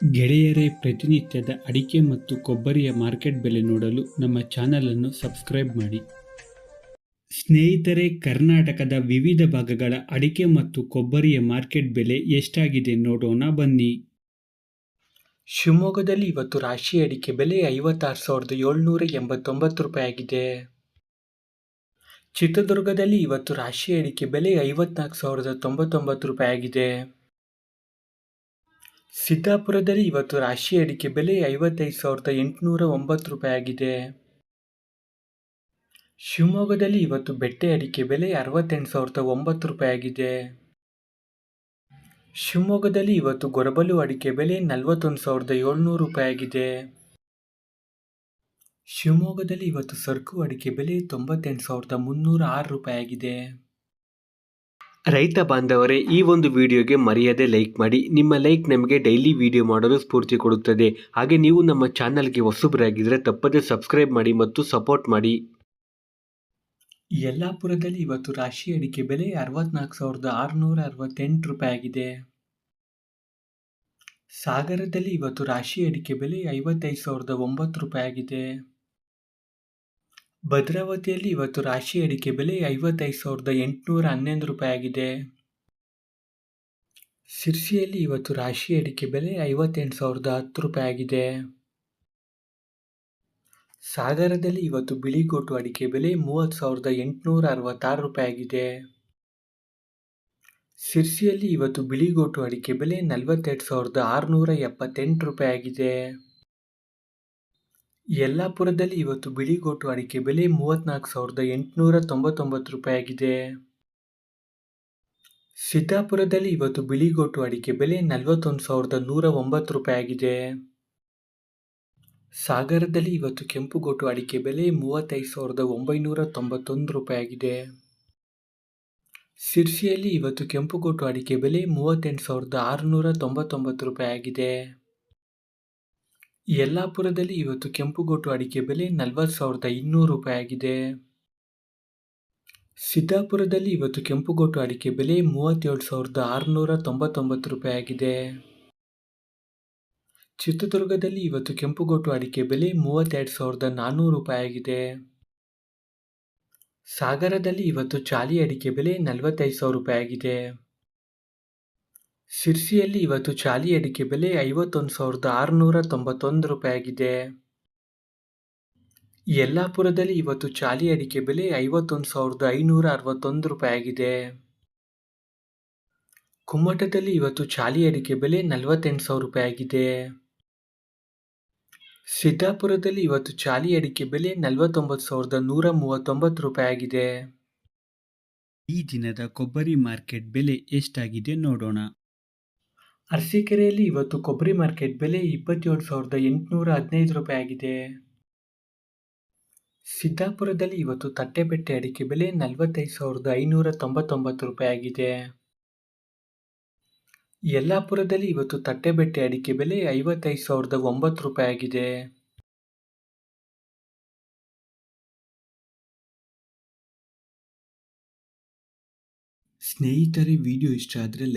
ಗೆಳೆಯರೇ, ಪ್ರತಿನಿತ್ಯದ ಅಡಿಕೆ ಮತ್ತು ಕೊಬ್ಬರಿಯ ಮಾರ್ಕೆಟ್ ಬೆಲೆ ನೋಡಲು ನಮ್ಮ ಚಾನಲನ್ನು ಸಬ್ಸ್ಕ್ರೈಬ್ ಮಾಡಿ. ಸ್ನೇಹಿತರೆ, ಕರ್ನಾಟಕದ ವಿವಿಧ ಭಾಗಗಳ ಅಡಿಕೆ ಮತ್ತು ಕೊಬ್ಬರಿಯ ಮಾರ್ಕೆಟ್ ಬೆಲೆ ಎಷ್ಟಾಗಿದೆ ನೋಡೋಣ ಬನ್ನಿ. ಶಿವಮೊಗ್ಗದಲ್ಲಿ ಇವತ್ತು ರಾಶಿ ಅಡಿಕೆ ಬೆಲೆ ಐವತ್ತಾರು ಸಾವಿರದ ಏಳ್ನೂರ ಎಂಬತ್ತೊಂಬತ್ತು ರೂಪಾಯಿ ಆಗಿದೆ. ಚಿತ್ರದುರ್ಗದಲ್ಲಿ ಇವತ್ತು ರಾಶಿ ಅಡಿಕೆ ಬೆಲೆ ಐವತ್ನಾಲ್ಕು ಸಾವಿರದ ತೊಂಬತ್ತೊಂಬತ್ತು ರೂಪಾಯಿ ಆಗಿದೆ. ಸಿದ್ದಾಪುರದಲ್ಲಿ ಇವತ್ತು ರಾಶಿ ಅಡಿಕೆ ಬೆಲೆ ಐವತ್ತೈದು ಸಾವಿರದ ಎಂಟುನೂರ ಒಂಬತ್ತು ರೂಪಾಯಿ ಆಗಿದೆ. ಶಿವಮೊಗ್ಗದಲ್ಲಿ ಇವತ್ತು ಬೆಟ್ಟೆ ಅಡಿಕೆ ಬೆಲೆ ಅರವತ್ತೆಂಟು ಸಾವಿರದ ಒಂಬತ್ತು ರೂಪಾಯಿ ಆಗಿದೆ. ಶಿವಮೊಗ್ಗದಲ್ಲಿ ಇವತ್ತು ಗೊರಬಲು ಅಡಿಕೆ ಬೆಲೆ ನಲವತ್ತೊಂದು ಸಾವಿರದ ಏಳ್ನೂರು ರೂಪಾಯಿ ಆಗಿದೆ. ಶಿವಮೊಗ್ಗದಲ್ಲಿ ಇವತ್ತು ಸರಕು ಅಡಿಕೆ ಬೆಲೆ ತೊಂಬತ್ತೆಂಟು ಸಾವಿರದ ಮುನ್ನೂರ ಆರು ರೂಪಾಯಿ ಆಗಿದೆ. ರೈತ ಬಾಂಧವರೇ, ಈ ಒಂದು ವಿಡಿಯೋಗೆ ಮರೆಯದೆ ಲೈಕ್ ಮಾಡಿ. ನಿಮ್ಮ ಲೈಕ್ ನಮಗೆ ಡೈಲಿ ವಿಡಿಯೋ ಮಾಡಲು ಸ್ಫೂರ್ತಿ ಕೊಡುತ್ತದೆ. ಹಾಗೆ ನೀವು ನಮ್ಮ ಚಾನಲ್ಗೆ ಹೊಸಬರಾಗಿದ್ದರೆ ತಪ್ಪದೆ ಸಬ್ಸ್ಕ್ರೈಬ್ ಮಾಡಿ ಮತ್ತು ಸಪೋರ್ಟ್ ಮಾಡಿ. ಯಲ್ಲಾಪುರದಲ್ಲಿ ಇವತ್ತು ರಾಶಿ ಅಡಿಕೆ ಬೆಲೆ ಅರವತ್ನಾಲ್ಕು ಸಾವಿರದ ಆರುನೂರ ಅರವತ್ತೆಂಟು ರೂಪಾಯಿ ಆಗಿದೆ. ಸಾಗರದಲ್ಲಿ ಇವತ್ತು ರಾಶಿ ಅಡಿಕೆ ಬೆಲೆ ಐವತ್ತೈದು ಸಾವಿರದ ಒಂಬತ್ತು ರೂಪಾಯಿ ಆಗಿದೆ. ಭದ್ರಾವತಿಯಲ್ಲಿ ಇವತ್ತು ರಾಶಿ ಅಡಿಕೆ ಬೆಲೆ ಐವತ್ತೈದು ಸಾವಿರದ ಎಂಟುನೂರ ಹನ್ನೊಂದು ರೂಪಾಯಿ ಆಗಿದೆ. ಸಿರ್ಸಿಯಲ್ಲಿ ಇವತ್ತು ರಾಶಿ ಅಡಿಕೆ ಬೆಲೆ ಐವತ್ತೆಂಟು ಸಾವಿರದ ಹತ್ತು ರೂಪಾಯಿ ಆಗಿದೆ. ಸಾಗರದಲ್ಲಿ ಇವತ್ತು ಬಿಳಿಗೋಟು ಅಡಿಕೆ ಬೆಲೆ ಮೂವತ್ತು ಸಾವಿರದ ಎಂಟುನೂರ ಅರವತ್ತಾರು ರೂಪಾಯಿ ಆಗಿದೆ. ಸಿರ್ಸಿಯಲ್ಲಿ ಇವತ್ತು ಬಿಳಿಗೋಟು ಅಡಿಕೆ ಬೆಲೆ ನಲವತ್ತೆರಡು ಸಾವಿರದ ಆರುನೂರ ಎಪ್ಪತ್ತೆಂಟು ರೂಪಾಯಿ ಆಗಿದೆ. ಯಲ್ಲಾಪುರದಲ್ಲಿ ಇವತ್ತು ಬಿಳಿಗೋಟು ಅಡಿಕೆ ಬೆಲೆ ಮೂವತ್ತ್ನಾಲ್ಕು ಸಾವಿರದ ಎಂಟುನೂರ ತೊಂಬತ್ತೊಂಬತ್ತು ರೂಪಾಯಿ ಆಗಿದೆ. ಸಿದ್ದಾಪುರದಲ್ಲಿ ಇವತ್ತು ಬಿಳಿಗೋಟು ಅಡಿಕೆ ಬೆಲೆ ನಲವತ್ತೊಂದು ಸಾವಿರದ ನೂರ ಒಂಬತ್ತು ರೂಪಾಯಿ ಆಗಿದೆ. ಸಾಗರದಲ್ಲಿ ಇವತ್ತು ಕೆಂಪುಗೋಟು ಅಡಿಕೆ ಬೆಲೆ ಮೂವತ್ತೈದು ಸಾವಿರದ ಒಂಬೈನೂರ ತೊಂಬತ್ತೊಂದು ರೂಪಾಯಿ ಆಗಿದೆ. ಸಿರ್ಸಿಯಲ್ಲಿ ಇವತ್ತು ಕೆಂಪುಗೋಟು ಅಡಿಕೆ ಬೆಲೆ ಮೂವತ್ತೆಂಟು ಸಾವಿರದ ಆರುನೂರ ತೊಂಬತ್ತೊಂಬತ್ತು ರೂಪಾಯಿ ಆಗಿದೆ. ಯಲ್ಲಾಪುರದಲ್ಲಿ ಇವತ್ತು ಕೆಂಪುಗೋಟು ಅಡಿಕೆ ಬೆಲೆ ನಲವತ್ತು ಸಾವಿರದ ಇನ್ನೂರು ರೂಪಾಯಿ ಆಗಿದೆ. ಸಿದ್ದಾಪುರದಲ್ಲಿ ಇವತ್ತು ಕೆಂಪುಗೋಟು ಅಡಿಕೆ ಬೆಲೆ ಮೂವತ್ತೇಳು ಸಾವಿರದ ಆರುನೂರ ತೊಂಬತ್ತೊಂಬತ್ತು ರೂಪಾಯಿ ಆಗಿದೆ. ಚಿತ್ರದುರ್ಗದಲ್ಲಿ ಇವತ್ತು ಕೆಂಪುಗೋಟು ಅಡಿಕೆ ಬೆಲೆ ಮೂವತ್ತೆರಡು ಸಾವಿರದ ನಾನ್ನೂರು ರೂಪಾಯಿ ಆಗಿದೆ. ಸಾಗರದಲ್ಲಿ ಇವತ್ತು ಚಾಲಿ ಅಡಿಕೆ ಬೆಲೆ ನಲವತ್ತೈದು ಸಾವಿರ ರೂಪಾಯಿ ಆಗಿದೆ. ಸಿರ್ಸಿಯಲ್ಲಿ ಇವತ್ತು ಚಾಲಿ ಅಡಿಕೆ ಬೆಲೆ ಐವತ್ತೊಂದು ಸಾವಿರದ ಆರುನೂರ ತೊಂಬತ್ತೊಂದು ರೂಪಾಯಿ ಆಗಿದೆ ಯಲ್ಲಾಪುರದಲ್ಲಿ ಇವತ್ತು ಚಾಲಿ ಅಡಿಕೆ ಬೆಲೆ ಐವತ್ತೊಂದು ಸಾವಿರದ ಐನೂರ ಅರವತ್ತೊಂದು ರೂಪಾಯಿ ಆಗಿದೆ ಕುಮ್ಮಟದಲ್ಲಿ ಇವತ್ತು ಚಾಲಿ ಅಡಿಕೆ ಬೆಲೆ ನಲವತ್ತೆಂಟು ಸಾವಿರ ರೂಪಾಯಿ ಆಗಿದೆ ಸಿದ್ದಾಪುರದಲ್ಲಿ ಇವತ್ತು ಚಾಲಿ ಅಡಿಕೆ ಬೆಲೆ ನಲವತ್ತೊಂಬತ್ತು ಸಾವಿರದ ನೂರ ಮೂವತ್ತೊಂಬತ್ತು ರೂಪಾಯಿ ಆಗಿದೆ ಈ ದಿನದ ಕೊಬ್ಬರಿ ಮಾರ್ಕೆಟ್ ಬೆಲೆ ಎಷ್ಟಾಗಿದೆ ನೋಡೋಣ. ಅರಸೀಕೆರೆಯಲ್ಲಿ ಇವತ್ತು ಕೊಬ್ಬರಿ ಮಾರ್ಕೆಟ್ ಬೆಲೆ ಇಪ್ಪತ್ತೇಳು ಸಾವಿರದ ಎಂಟುನೂರ ಹದಿನೈದು ರೂಪಾಯಿ ಆಗಿದೆ. ಸಿದ್ದಾಪುರದಲ್ಲಿ ಇವತ್ತು ತಟ್ಟೆಬೆಟ್ಟೆ ಅಡಿಕೆ ಬೆಲೆ ನಲವತ್ತೈದು ಸಾವಿರದ ಐನೂರ ತೊಂಬತ್ತೊಂಬತ್ತು ರೂಪಾಯಿ ಆಗಿದೆ. ಯಲ್ಲಾಪುರದಲ್ಲಿ ಇವತ್ತು ತಟ್ಟೆಬೆಟ್ಟೆ ಅಡಿಕೆ ಬೆಲೆ ಐವತ್ತೈದು ಸಾವಿರದ ಒಂಬತ್ತು ರೂಪಾಯಿ ಆಗಿದೆ. ಸ್ನೇಹಿತರೆ, ವಿಡಿಯೋ ಇಷ್ಟ ಆದರೆ ಲೈಕ್